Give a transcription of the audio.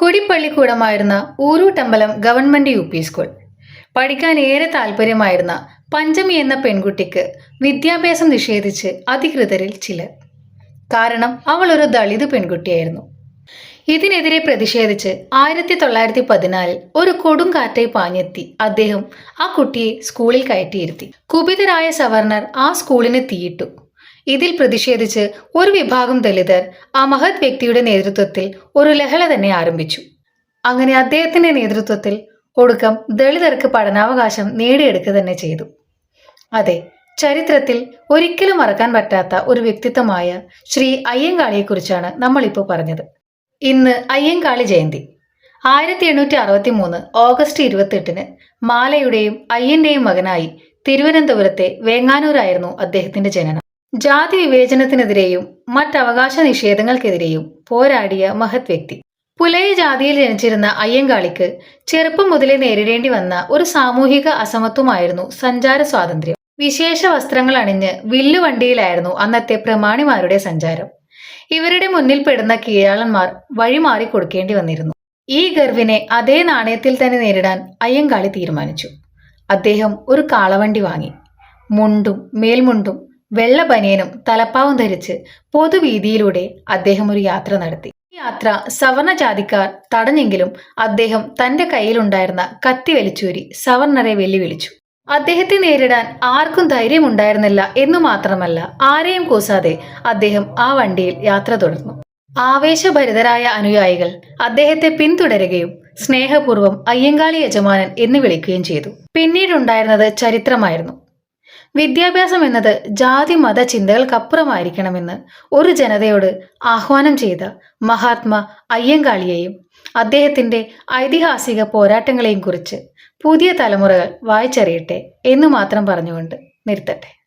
കൊടിപ്പള്ളിക്കൂടമായിരുന്ന Uruttambalam government U P school പഠിക്കാൻ ഏറെ താല്പര്യമായിരുന്ന പഞ്ചമി എന്ന പെൺകുട്ടിക്ക് വിദ്യാഭ്യാസം നിഷേധിച്ച് അധികൃതരിൽ ചിലർ. കാരണം അവൾ ഒരു ദളിത് പെൺകുട്ടിയായിരുന്നു. ഇതിനെതിരെ പ്രതിഷേധിച്ച് ആയിരത്തി തൊള്ളായിരത്തി പതിനാലിൽ ഒരു കൊടുങ്കാറ്റായി പാഞ്ഞെത്തി അദ്ദേഹം ആ കുട്ടിയെ സ്കൂളിൽ കയറ്റിയിരുത്തി. കുപിതരായ സവർണർ ആ സ്കൂളിന് തീയിട്ടു. ഇതിൽ പ്രതിഷേധിച്ച് ഒരു വിഭാഗം ദളിതർ ആ മഹത് വ്യക്തിയുടെ നേതൃത്വത്തിൽ ഒരു ലഹള തന്നെ ആരംഭിച്ചു. അങ്ങനെ അദ്ദേഹത്തിന്റെ നേതൃത്വത്തിൽ ഒടുക്കം ദളിതർക്ക് പഠനാവകാശം നേടിയെടുക്കുക തന്നെ ചെയ്തു. അതെ ചരിത്രത്തിൽ ഒരിക്കലും മറക്കാൻ പറ്റാത്ത ഒരു വ്യക്തിത്വമായ ശ്രീ അയ്യങ്കാളിയെക്കുറിച്ചാണ് നമ്മളിപ്പോൾ പറഞ്ഞത്. ഇന്ന് അയ്യങ്കാളി ജയന്തി. ആയിരത്തി എണ്ണൂറ്റി അറുപത്തി മൂന്ന് ഓഗസ്റ്റ് ഇരുപത്തെട്ടിന് മാലയുടെയും അയ്യന്റെയും മകനായി തിരുവനന്തപുരത്തെ വേങ്ങാനൂരായിരുന്നു അദ്ദേഹത്തിന്റെ ജനനം. ജാതി വിവേചനത്തിനെതിരെയും മറ്റവകാശ നിഷേധങ്ങൾക്കെതിരെയും പോരാടിയ മഹത് വ്യക്തി. പുലയ ജാതിയിൽ ജനിച്ചിരുന്ന അയ്യങ്കാളിക്ക് ചെറുപ്പം മുതലേ നേരിടേണ്ടി വന്ന ഒരു സാമൂഹിക അസമത്വമായിരുന്നു സഞ്ചാര സ്വാതന്ത്ര്യം. വിശേഷ വസ്ത്രങ്ങൾ അണിഞ്ഞ് വില്ലുവണ്ടിയിലായിരുന്നു അന്നത്തെ പ്രമാണിമാരുടെ സഞ്ചാരം. ഇവരുടെ മുന്നിൽ പെടുന്ന കീഴാളന്മാർ വഴിമാറി കൊടുക്കേണ്ടി വന്നിരുന്നു. ഈ ഗർവിനെ അതേ നാണയത്തിൽ തന്നെ നേരിടാൻ അയ്യങ്കാളി തീരുമാനിച്ചു. അദ്ദേഹം ഒരു കാളവണ്ടി വാങ്ങി. മുണ്ടും മേൽമുണ്ടും വെള്ള ബനിയനും തലപ്പാവും ധരിച്ച് പൊതുവീതിയിലൂടെ അദ്ദേഹം ഒരു യാത്ര നടത്തി. ഈ യാത്ര സവർണ ജാതിക്കാർ തടഞ്ഞെങ്കിലും അദ്ദേഹം തന്റെ കയ്യിലുണ്ടായിരുന്ന കത്തി വലിച്ചൂരി സവർണരെ വെല്ലുവിളിച്ചു. അദ്ദേഹത്തെ നേരിടാൻ ആർക്കും ധൈര്യം ഉണ്ടായിരുന്നില്ല എന്നു മാത്രമല്ല ആരെയും കൂസാതെ അദ്ദേഹം ആ വണ്ടിയിൽ യാത്ര തുടർന്നു. ആവേശഭരിതരായ അനുയായികൾ അദ്ദേഹത്തെ പിന്തുടരുകയും സ്നേഹപൂർവം അയ്യങ്കാളി യജമാനൻ എന്ന് വിളിക്കുകയും ചെയ്തു. പിന്നീടുണ്ടായിരുന്നത് ചരിത്രമായിരുന്നു. വിദ്യാഭ്യാസം എന്നത് ജാതി മത ചിന്തകൾക്കപ്പുറമായിരിക്കണമെന്ന് ഒരു ജനതയോട് ആഹ്വാനം ചെയ്ത മഹാത്മാ അയ്യങ്കാളിയെയും അദ്ദേഹത്തിന്റെ ഐതിഹാസിക പോരാട്ടങ്ങളെയും കുറിച്ച് പുതിയ തലമുറകൾ വായിച്ചറിയട്ടെ എന്ന് മാത്രം പറഞ്ഞുകൊണ്ട് നിർത്തട്ടെ.